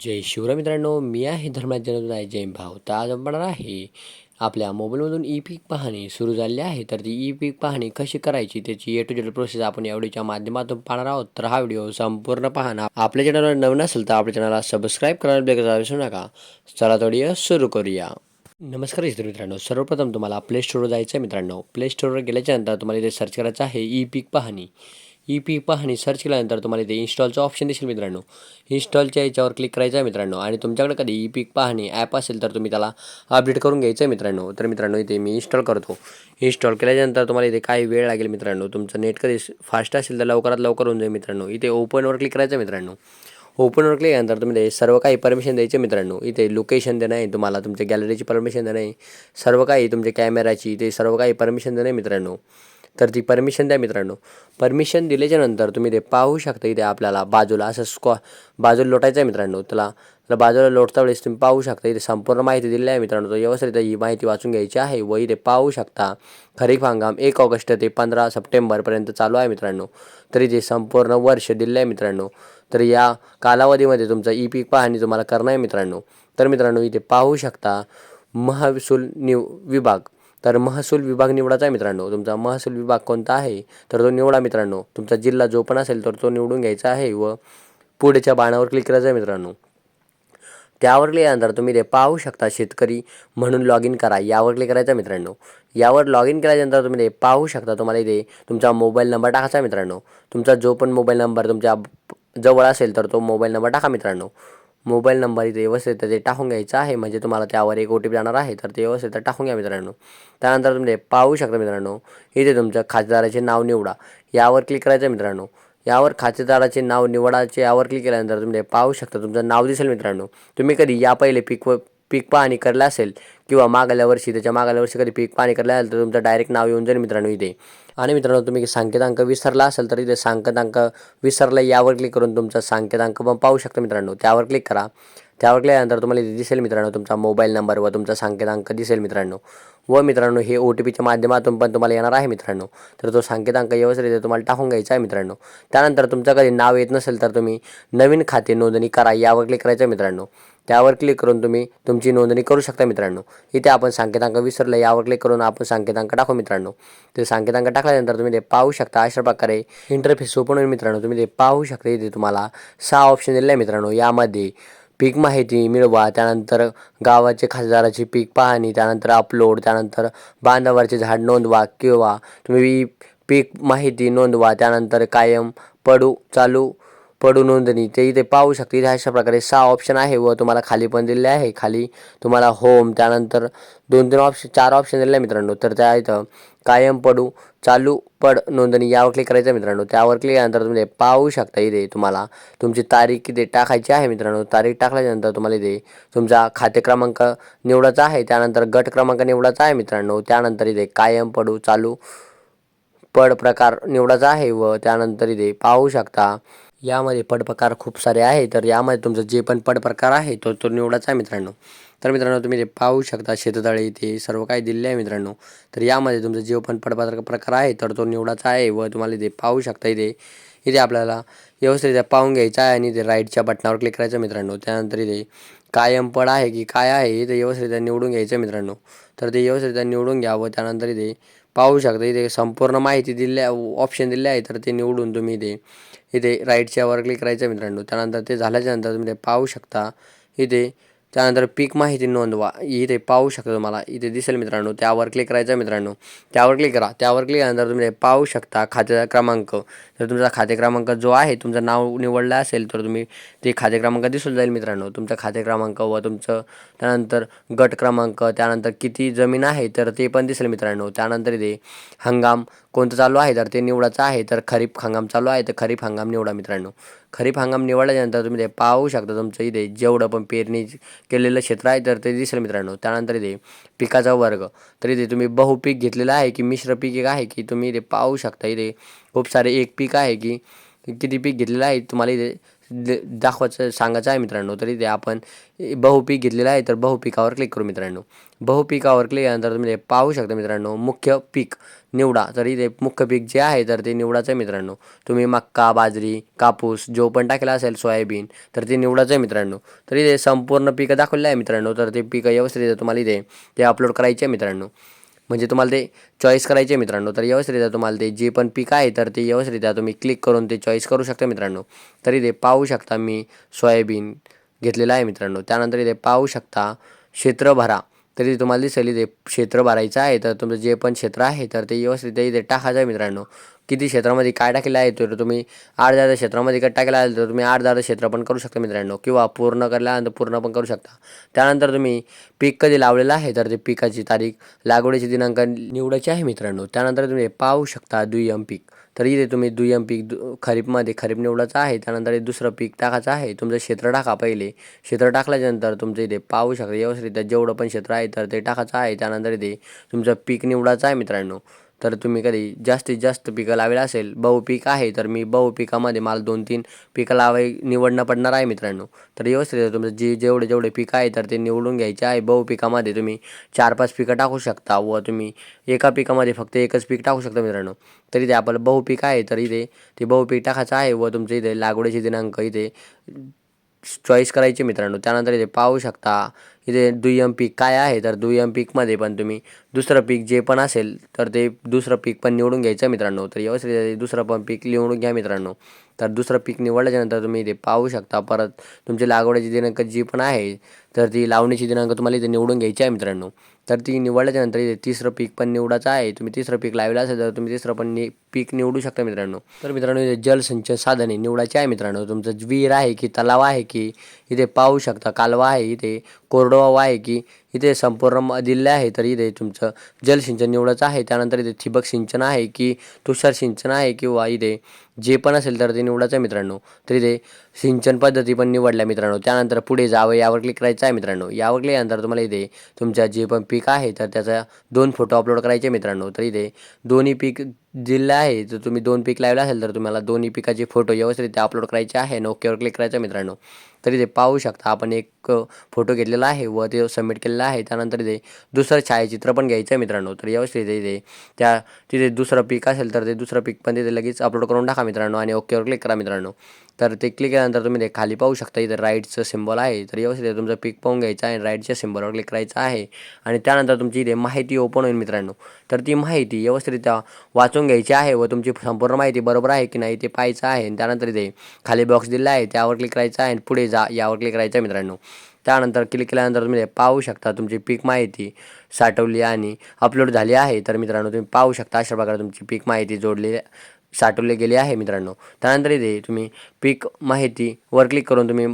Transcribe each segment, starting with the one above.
जय शिवराय मित्रांनो मी आहे धर्मात आहे जय भाव तर आज आपण आहे आपल्या मोबाईलमधून ई पीक पाहणी सुरू झाली आहे. तर ती ई पीक पाहणी कशी करायची त्याची ए टू जेड प्रोसेस आपण या व्हिडिओच्या माध्यमातून पाहणार आहोत. तर हा व्हिडिओ संपूर्ण पाहणार आपल्या चॅनलवर नवीन असेल तर आपल्या चॅनलला सबस्क्राईब करायला विसरू नका. चला थोडी सुरू करूया. नमस्कार इतर मित्रांनो सर्वप्रथम तुम्हाला प्ले स्टोरवर जायचं आहे मित्रांनो. प्ले स्टोरवर गेल्याच्यानंतर तुम्हाला इथे सर्च करायचं आहे ई पीक पाहणी. ई पीक पाहणी सर्च केल्यानंतर तुम्हाला इथे इन्स्टॉलचं ऑप्शन दिसेल मित्रांनो. इन्स्टॉलच्या याच्यावर क्लिक करायचं आहे मित्रांनो. आणि तुमच्याकडे कधी ई पीक पाहणी ॲप असेल तर तुम्ही त्याला अपडेट करून घ्यायचं आहे मित्रांनो. तर मित्रांनो इथे मी इन्स्टॉल करतो. इन्स्टॉल केल्याच्यानंतर तुम्हाला इथे काही वेळ लागेल मित्रांनो. तुमचं नेट कधी फास्ट असेल तर लवकरात लवकर होऊन जाईल मित्रांनो. इथे ओपनवर क्लिक करायचं आहे मित्रांनो. ओपनवर क्लिक केल्यानंतर तुम्ही ते सर्व काही परमिशन द्यायचे मित्रांनो. इथे लोकेशन देणं आहे तुम्हाला. तुमच्या गॅलरीची परमिशन देणं आहे. सर्व काही तुमच्या कॅमेराची ते सर्व काही परमिशन देणं आहे मित्रांनो. तर ती परमिशन द्या मित्रांनो. परमिशन दिल्याच्या नंतर तुम्ही ते पाहू शकता इथे आपल्याला बाजूला असं स्कॉ बाजूला लोटायचं आहे मित्रांनो. त्याला तर बाजूला लोटता वेळेस तुम्ही पाहू शकता इथे संपूर्ण माहिती दिलेली आहे मित्रांनो. तर व्यवस्थित ही माहिती वाचून घ्यायची आहे व इथे पाहू शकता खरीप हंगाम एक ऑगस्ट ते पंधरा सप्टेंबरपर्यंत चालू आहे मित्रांनो. तरी ते संपूर्ण वर्ष दिलेलं आहे मित्रांनो. तर या कालावधीमध्ये तुमचं ई पीक पाहणी तुम्हाला करणं आहे मित्रांनो. तर मित्रांनो इथे पाहू शकता महसूल निव विभाग तर महसूल विभाग निवडाचा आहे मित्रांनो. तुमचा महसूल विभाग कोणता आहे? तर तो निवडा मित्रांनो. तुमचा जिल्हा जो पण असेल तर तो निवडून घ्यायचा आहे व पुढच्या बाणावर क्लिक करायचं आहे मित्रांनो. त्यावर क्लिक तुम्ही ते पाहू शकता शेतकरी म्हणून लॉग इन करा. यावर क्लिक करायचं आहे मित्रांनो. यावर लॉग इन केल्यानंतर तुम्ही ते पाहू शकता. तुम्हाला इथे तुमचा मोबाईल नंबर टाकायचा मित्रांनो. तुमचा जो पण मोबाईल नंबर तुमच्या जवळ असेल तर तो मोबाईल नंबर टाका मित्रांनो. मोबाईल नंबर इथे व्यवस्थित ते टाकून घ्यायचा आहे. म्हणजे तुम्हाला त्यावर एक ओ टी पी जाणार आहे तर ते व्यवस्थित टाकून घ्या मित्रांनो. त्यानंतर तुम्ही पाहू शकता मित्रांनो. इथे तुमच्या खातेदाराचे नाव निवडा. यावर क्लिक करायचं मित्रांनो. यावर खातेदाराचे नाव निवडाचे यावर क्लिक केल्यानंतर तुम्ही पाहू शकता. तुमचं नाव दिसेल मित्रांनो. तुम्ही कधी या पहिले पीक व पीक पाहणी करलं असेल किंवा मागल्या वर्षी त्याच्या मागल्या वर्षी कधी पीक पाहणी करलं असेल तर तुमचं डायरेक्ट नाव येऊन जाईल मित्रांनो इथे. आणि मित्रांनो तुम्ही सांकेतांक विसरला असेल तर इथे सांकेतांक विसरला यावर क्लिक करून तुमचा सांकेतांक पण पाहू शकता मित्रांनो. त्यावर क्लिक करा. त्यावर केल्यानंतर तुम्हाला इथे दिसेल मित्रांनो तुमचा मोबाईल नंबर व तुमचा सांकेतांक दिसेल मित्रांनो. व मित्रांनो हे ओ टी पीच्या माध्यमातून पण तुम्हाला येणार आहे मित्रांनो. तर तो सांकेतांक व्यवस्थित तुम्हाला टाकून घ्यायचा आहे मित्रांनो. त्यानंतर तुमचं कधी नाव येत नसेल तर तुम्ही नवीन खाते नोंदणी करा यावर क्लिक करायचं मित्रांनो. त्यावर क्लिक करून तुम्ही तुमची नोंदणी करू शकता मित्रांनो. इथे आपण सांकेतांक विसरलं यावर क्लिक करून आपण संकेतांक टाकू मित्रांनो. ते संकेतांक टाकल्यानंतर तुम्ही ते पाहू शकता. अशा प्रकारे इंटरफेस ओपन होईल मित्रांनो. तुम्ही ते पाहू शकता. इथे तुम्हाला सहा ऑप्शन दिले आहे मित्रांनो. यामध्ये पीक माहिती मिळवा त्यानंतर गावाचे खासदाराची पीक पाहणी त्यानंतर अपलोड त्यानंतर बांधावरचे झाड नोंदवा किंवा तुम्ही पीक माहिती नोंदवा त्यानंतर कायम पडू चालू पडू नोंदणी ते इथे पाहू शकते. इथे अशा प्रकारे सहा ऑप्शन आहे व तुम्हाला खाली पण दिलेले आहे. खाली तुम्हाला होम त्यानंतर दोन तीन ऑप्शन चार ऑप्शन दिले आहे मित्रांनो. तर त्या इथं कायम पडू चालू पड नोंदणी यावर क्लिक करायचं आहे मित्रांनो. त्यावर क्लिक केल्यानंतर तुम्ही पाहू शकता इथे तुम्हाला तुमची तारीख इथे टाकायची आहे मित्रांनो. तारीख टाकल्यानंतर तुम्हाला इथे तुमचा खाते क्रमांक निवडायचा आहे. त्यानंतर गट क्रमांक निवडायचा आहे मित्रांनो. त्यानंतर इथे कायम पडू चालू पड प्रकार निवडायचा आहे व त्यानंतर इथे पाहू शकता यामध्ये पडप्रकार खूप सारे आहे तर यामध्ये तुमचं जे पण पडप्रकार आहे तो तो निवडायचा आहे मित्रांनो. तर मित्रांनो तुम्ही ते पाहू शकता शेततळे इथे सर्व काही दिले आहे मित्रांनो. तर यामध्ये तुमचं जे पण पडपात्र प्रकार आहे तर तो निवडायचा आहे व तुम्हाला इथे पाहू शकता इथे. इथे आपल्याला व्यवस्थित पाहून घ्यायचं आहे आणि इथे राईटच्या बटनावर क्लिक करायचं मित्रांनो. त्यानंतर इथे कायम पड आहे की काय आहे इथे व्यवस्थित निवडून घ्यायचं मित्रांनो. तर ते व्यवस्थित निवडून घ्या व त्यानंतर इथे पाहू शकता. इथे संपूर्ण माहिती दिल्या ऑप्शन दिले आहे तर ते निवडून तुम्ही इथे इथे राईटच्यावर क्लिक करायचं मित्रांनो. त्यानंतर ते झाल्याच्यानंतर तुम्ही ते पाहू शकता. इथे त्यानंतर पीक माहिती नोंदवा. इथे पाहू शकता तुम्हाला. इथे दिसेल मित्रांनो त्यावर क्लिक करायचं मित्रांनो. त्यावर क्लिक करा. त्यावर क्लिक केल्यानंतर तुम्ही पाहू शकता खात्याचा क्रमांक. तर तुमचा खाते क्रमांक जो आहे तुमचं नाव निवडलं असेल तर तुम्ही ते खाते क्रमांक दिसून जाईल मित्रांनो. तुमचा खाते क्रमांक व तुमचं त्यानंतर गट क्रमांक त्यानंतर किती जमीन आहे तर ते पण दिसेल मित्रांनो. त्यानंतर इथे हंगाम कोणतं चालू आहे तर ते निवडायचं आहे तर खरीप हंगाम चालू आहे तर खरीप हंगाम निवडा मित्रांनो. खरीप हंगाम निवडल्यानंतर तुम्ही ते पाहू शकता तुमचं इथे जेवढं पण पेरणी केलेलं क्षेत्र आहे तर ते दिसेल मित्रांनो. त्यानंतर इथे पिकाचा वर्ग. तर इथे तुम्ही बहुपीक घेतलेलं आहे की मिश्र पीक एक आहे की तुम्ही इथे पाहू शकता इथे खूप सारे एक पीक आहे की किती पीक घेतलेलं आहे तुम्हाला इथे दाखवायचं सांगायचं आहे मित्रांनो. तर इथे आपण बहुपीक घेतलेलं आहे तर बहुपिकावर क्लिक करू मित्रांनो. बहुपिकावर क्लिक केल्यानंतर तुम्ही ते पाहू शकता मित्रांनो मुख्य पीक निवडा. तर इथे मुख्य पीक जे आहे तर ते निवडायचं आहे मित्रांनो. तुम्ही मक्का बाजरी कापूस जो पण टाकला असेल सोयाबीन तर ते निवडायचं आहे मित्रांनो. तर इथे संपूर्ण पिकं दाखवलेलं आहे मित्रांनो. तर ते पिकं व्यवस्थित तुम्हाला इथे ते अपलोड करायचे आहे मित्रांनो. म्हणजे तुम्हाला ते चॉईस करायचे आहे मित्रांनो. तर व्यवस्थितरित्या तुम्हाला ते जे पण पीक आहे तर ते व्यवस्थितरित्या तुम्ही क्लिक करून ते चॉईस करू शकता मित्रांनो. तरी ते पाहू शकता मी सोयाबीन घेतलेलं आहे मित्रांनो. त्यानंतर इथे पाहू शकता क्षेत्र भरा तरी तुम्हाला दिसेल इथे क्षेत्र भरायचं आहे. तर तुमचं जे पण क्षेत्र आहे तर ते व्यवस्थित इथे टाकायचं आहे मित्रांनो. किती क्षेत्रामध्ये काय टाकलेलं आहे तर तुम्ही आठ दहा क्षेत्रामध्ये काय टाकलं आहे तर तुम्ही आठ दहा क्षेत्र पण करू शकता मित्रांनो किंवा पूर्ण करल्यानंतर पूर्ण पण करू शकता. त्यानंतर तुम्ही पीक कधी लावलेलं आहे? तर ते पिकाची तारीख लागवडीची दिनांक निवडायची आहे मित्रांनो. त्यानंतर तुम्ही पाहू शकता दुय्यम पीक. तर इथे तुम्ही दुय्यम पीक दु खरीपमध्ये खरीप निवडायचं आहे. त्यानंतर दुसरं पीक टाकायचं आहे. तुमचं क्षेत्र टाका पहिले. क्षेत्र टाकल्याच्यानंतर तुमचं इथे पाहू शकता व्यवस्थित जेवढं पण क्षेत्र आहे तर ते टाकायचं आहे. त्यानंतर इथे तुमचं पीक निवडायचं आहे मित्रांनो. तर तुम्ही कधी जास्तीत जास्त पिकं लावेल असेल बहुपीक आहे तर मी बहुपिकामध्ये मला दोन तीन पिकं लावाय निवडणं पडणार आहे मित्रांनो. तर व्यवस्थित तुमचं जे जेवढे जेवढे पिकं आहे तर ते निवडून घ्यायचे आहे. बहुपिकामध्ये तुम्ही चार पाच पिकं टाकू शकता व तुम्ही एका पिकामध्ये फक्त एकच पीक टाकू शकता मित्रांनो. तर इथे आपलं बहुपीक आहे तर इथे ते बहुपीक टाकायचं आहे व तुमचं इथे लागवडीचे दिनांक इथे चॉईस करायचे मित्रांनो. त्यानंतर इथे पाहू शकता इथे दुय्यम पीक काय आहे तर दुय्यम पीकमध्ये पण तुम्ही दुसरं पीक जे पण असेल तर ते दुसरं पीक पण निवडून घ्यायचं मित्रांनो. तर व्यवस्थित दुसरं पण पीक निवडून घ्या मित्रांनो. तर दुसरं पीक निवडल्याच्यानंतर तुम्ही इथे पाहू शकता परत तुमची लागवडीची दिनांक जी पण आहे तर ती लावणीची दिनांक तुम्हाला इथे निवडून घ्यायची आहे मित्रांनो. तर ती निवडल्याच्यानंतर इथे तिसरं पीक पण निवडायचं आहे तुम्ही तिसरं पीक लावलं असेल तर तुम्ही तिसरं पण नि पीक निवडू शकता मित्रांनो. तर मित्रांनो इथे जलसिंचन साधने निवडायचे आहे मित्रांनो. तुमचं विहीर आहे की तलाव आहे की इथे पाहू शकता कालवा आहे इथे. कोरडवाहू आहे की इथे संपूर्ण म- दिले आहे तर इथे तुमचं जलसिंचन निवडायचं आहे. त्यानंतर इथे ठिबक सिंचन आहे की तुषार सिंचन आहे किंवा इथे जे पण असेल तर ते निवडायचं आहे मित्रांनो. तर इथे सिंचन पद्धती पण निवडल्या मित्रांनो. त्यानंतर पुढे जावं यावर क्लिक करायचं आहे मित्रांनो. यावर क्लिक केल्यानंतर तुम्हाला इथे तुमच्या जे पण पीक आहे तर त्याचा दोन फोटो अपलोड करायचे मित्रांनो. तर इथे दोन्ही पीक दिलं आहे जर तुम्ही दोन पीक लावलं असेल तर तुम्हाला दोन्ही पिकाचे फोटो व्यवस्थित अपलोड करायचे आहे ओकेवर क्लिक करायचं आहे मित्रांनो. तर इथे पाहू शकता आपण एक फोटो घेतलेला आहे व ते सबमिट केलेला आहे. त्यानंतर इथे दुसरं छायाचित्र पण घ्यायचं आहे मित्रांनो. तर व्यवस्थित इथे त्या तिथे दुसरं पीक असेल तर ते दुसरं पीक पण तिथे लगेच अपलोड करून टाका मित्रांनो आणि ओकेवर क्लिक करा मित्रांनो. तर ते क्लिक केल्यानंतर तुम्ही ते खाली पाहू शकता इथे राईटचं सिम्बॉल आहे. तर व्यवस्थित तुमचं पीक पाहून घ्यायचं आहे आणि राईटच्या सिम्बॉलवर क्लिक करायचं आहे. आणि त्यानंतर तुमची इथे माहिती ओपन होईल मित्रांनो. तर ती माहिती व्यवस्थितरित्या वाचून घ्यायची आहे व तुमची संपूर्ण माहिती बरोबर आहे की नाही ते पाहायचं आहे. आणि त्यानंतर इथे खाली बॉक्स दिला आहे. त्यावर क्लिक करायचं आहे आणि पुढे जा यावर क्लिक करायचं आहे मित्रांनो. त्यानंतर क्लिक केल्यानंतर तुम्ही ते पाहू शकता तुमची पीक माहिती साठवली आणि अपलोड झाली आहे. तर मित्रांनो तुम्ही पाहू शकता अशा प्रकारे तुमची पीक माहिती जोडली साठवले गेली आहे मित्रांनो. त्यानंतर इथे तुम्ही पीक माहितीवर क्लिक करून तुम्ही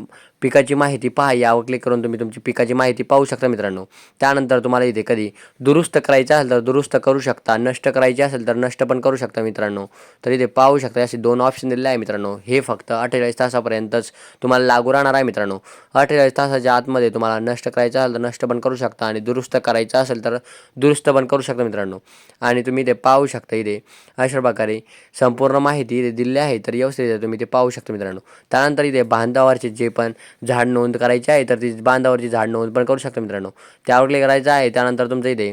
पिकाची माहिती पहा यावर क्लिक करून तुम्ही तुमची पिकाची माहिती पाहू शकता मित्रांनो. त्यानंतर तुम्हाला इथे कधी दुरुस्त करायचं असेल तर दुरुस्त करू शकता नष्ट करायची असेल तर नष्ट पण करू शकता मित्रांनो. तर इथे पाहू शकता असे दोन ऑप्शन दिलेले आहे मित्रांनो. हे फक्त अठ्ठेचाळीस तासापर्यंतच तुम्हाला लागू राहणार आहे मित्रांनो. अठ्ठेचाळीस तासाच्या आतमध्ये तुम्हाला नष्ट करायचं असेल तर नष्ट पण करू शकता आणि दुरुस्त करायचं असेल तर दुरुस्त पण करू शकता मित्रांनो. आणि तुम्ही ते पाहू शकता इथे अशा प्रकारे संपूर्ण माहिती इथे दिली आहे तर व्यवस्थित तुम्ही ते पाहू शकता मित्रांनो. त्यानंतर इथे बांधावरचे जे पण झाड नोंद करायचे आहे तर ती बांधावरची झाड नोंद पण करू शकता मित्रांनो. त्यावर क्लिक करायचं आहे त्यानंतर तुमचं इथे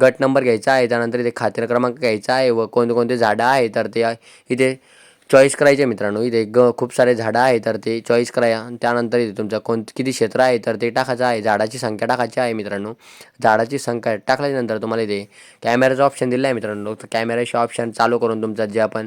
गट नंबर घ्यायचा आहे त्यानंतर इथे खाते क्रमांक घ्यायचा आहे व कोणते कोणते झाडं आहे तर ते इथे चॉईस करायचे मित्रांनो. इथे ग खूप सारे झाडं आहे तर ते चॉईस करा. त्यानंतर इथे तुमचं कोण किती क्षेत्र आहे तर ते टाकायचं आहे. झाडाची संख्या टाकायची आहे मित्रांनो. झाडाची संख्या टाकल्यानंतर तुम्हाला इथे कॅमेराचं ऑप्शन दिलं आहे मित्रांनो. तर कॅमेराचे ऑप्शन चालू करून तुमचं जे आपण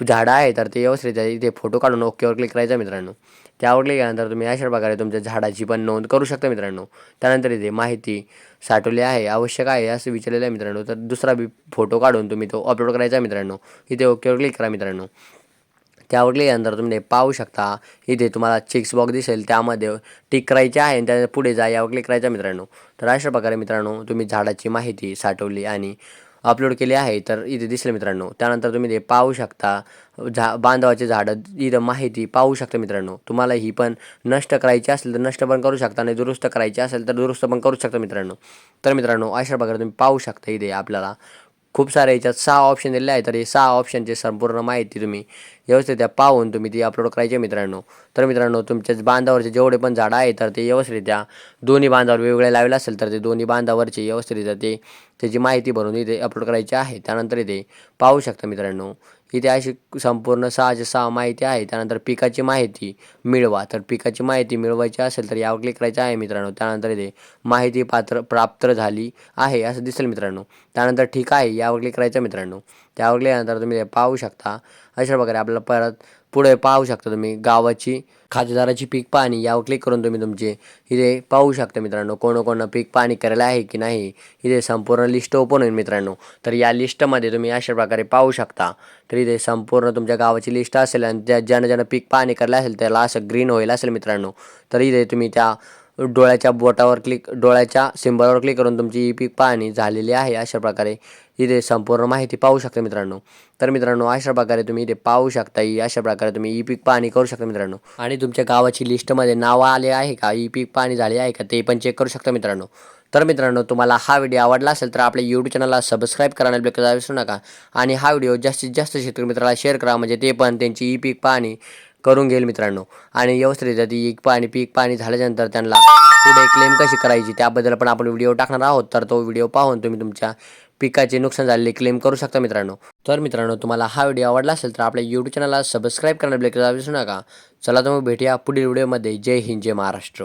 झाडं आहे तर ते व्यवस्थित इथे फोटो काढून ओकेवर क्लिक करायचं मित्रांनो. त्यावर आवडले गेल्यानंतर तुम्ही अशा प्रकारे तुमच्या झाडाची पण नोंद करू शकता मित्रांनो. त्यानंतर इथे माहिती साठवली आहे आवश्यक आहे असं विचारलेलं आहे मित्रांनो. तर दुसरा बी फोटो काढून तुम्ही तो अपलोड करायचा मित्रांनो. इथे ओकेवर क्लिक करा मित्रांनो. त्यावर गेल्यानंतर तुम्ही पाहू शकता. इथे तुम्हाला चेक्स बॉक्स दिसेल त्यामध्ये टिक करायचे आहे आणि त्या पुढे जा यावर क्लिक करायचा मित्रांनो. तर अशा प्रकारे मित्रांनो तुम्ही झाडाची माहिती साठवली आणि अपलोड केले आहे तर इथे दिसलं मित्रांनो. त्यानंतर तुम्ही ते पाहू शकता झा बांधवाचे झाडं इथं माहिती पाहू शकता मित्रांनो. तुम्हाला ही पण नष्ट करायची असेल तर नष्ट पण करू शकता आणि दुरुस्त करायची असेल तर दुरुस्त पण करू शकता मित्रांनो. तर मित्रांनो अशा प्रकारे तुम्ही पाहू शकता इथे आपल्याला. खूप सारे याच्यात सहा ऑप्शन दिलेले आहे तर हे सहा ऑप्शनची संपूर्ण माहिती तुम्ही व्यवस्थितरित्या पाहून तुम्ही ती अपलोड करायची मित्रांनो. तर मित्रांनो तुमच्या बांधावरचे जेवढे पण झाडं आहे तर ते व्यवस्थितरित्या दोन्ही बांधावर वेगवेगळे लावले असेल तर ते दोन्ही बांधावरचे व्यवस्थितरित्या ते त्याची माहिती भरून इथे अपलोड करायची आहे. त्यानंतर इथे पाहू शकता मित्रांनो इथे अशी संपूर्ण सहाशे सहा माहिती आहे. त्यानंतर पिकाची माहिती मिळवा. तर पिकाची माहिती मिळवायची असेल तर यावर क्लिक करायचं आहे मित्रांनो. त्यानंतर इथे माहिती पात्र प्राप्त झाली आहे असं दिसेल मित्रांनो. त्यानंतर ठीक आहे यावर क्लिक करायचं मित्रांनो. त्यावर क्लिक तुम्ही पाहू शकता. अशा प्रकारे आपल्याला परत पुढे पाहू शकता तुम्ही गावाची खातेदाराची पीक पाहणी यावर क्लिक करून तुम्ही तुमचे इथे पाहू शकता मित्रांनो कोणकोणं पीक पाणी करायला आहे की नाही इथे संपूर्ण लिस्ट ओपन होईल मित्रांनो. तर या लिस्टमध्ये तुम्ही अशा प्रकारे पाहू शकता. तर इथे संपूर्ण तुमच्या गावाची लिस्ट असेल आणि त्या ज्यानं ज्यानं पीक पाणी करायला असेल त्याला असं ग्रीन होईल असेल मित्रांनो. तर इथे तुम्ही त्या डोळ्याच्या बोटावर क्लिक डोळ्याच्या सिम्बलवर क्लिक करून तुमची ई पीक पाहणी झालेली आहे. अशा प्रकारे इथे संपूर्ण माहिती पाहू शकता मित्रांनो. तर मित्रांनो अशा प्रकारे तुम्ही इथे पाहू शकता ई अशा प्रकारे तुम्ही ई पीक पाहणी करू शकता मित्रांनो. आणि तुमच्या गावाची लिस्टमध्ये नावं आले आहे का? ई पीक पाहणी झाली आहे का? ते पण चेक करू शकता मित्रांनो. तर मित्रांनो तुम्हाला हा व्हिडिओ आवडला असेल तर आपल्या यूट्यूब चॅनलला सबस्क्राईब करायला बेकार विसरू नका. आणि हा व्हिडिओ जास्तीत जास्त शेतकरी मित्राला शेअर करा. म्हणजे ते पण त्यांची ई पीक पाहणी करून घेईल मित्रांनो. आणि व्यवस्थितरित्या ती एक पाणी पीक पाणी झाल्यानंतर त्यांना पुढे क्लेम कशी करायची त्याबद्दल पण आपण व्हिडिओ टाकणार आहोत. तर तो व्हिडिओ पाहून तुम्ही तुमच्या पिकाचे नुकसान झालेले क्लेम करू शकता मित्रांनो. तर मित्रांनो तुम्हाला हा व्हिडिओ आवडला असेल तर आपल्या यूट्यूब चॅनलला सबस्क्राईब करायला विसरू नका. चला तुम्ही भेटूया पुढील व्हिडिओमध्ये जय हिंद जय महाराष्ट्र.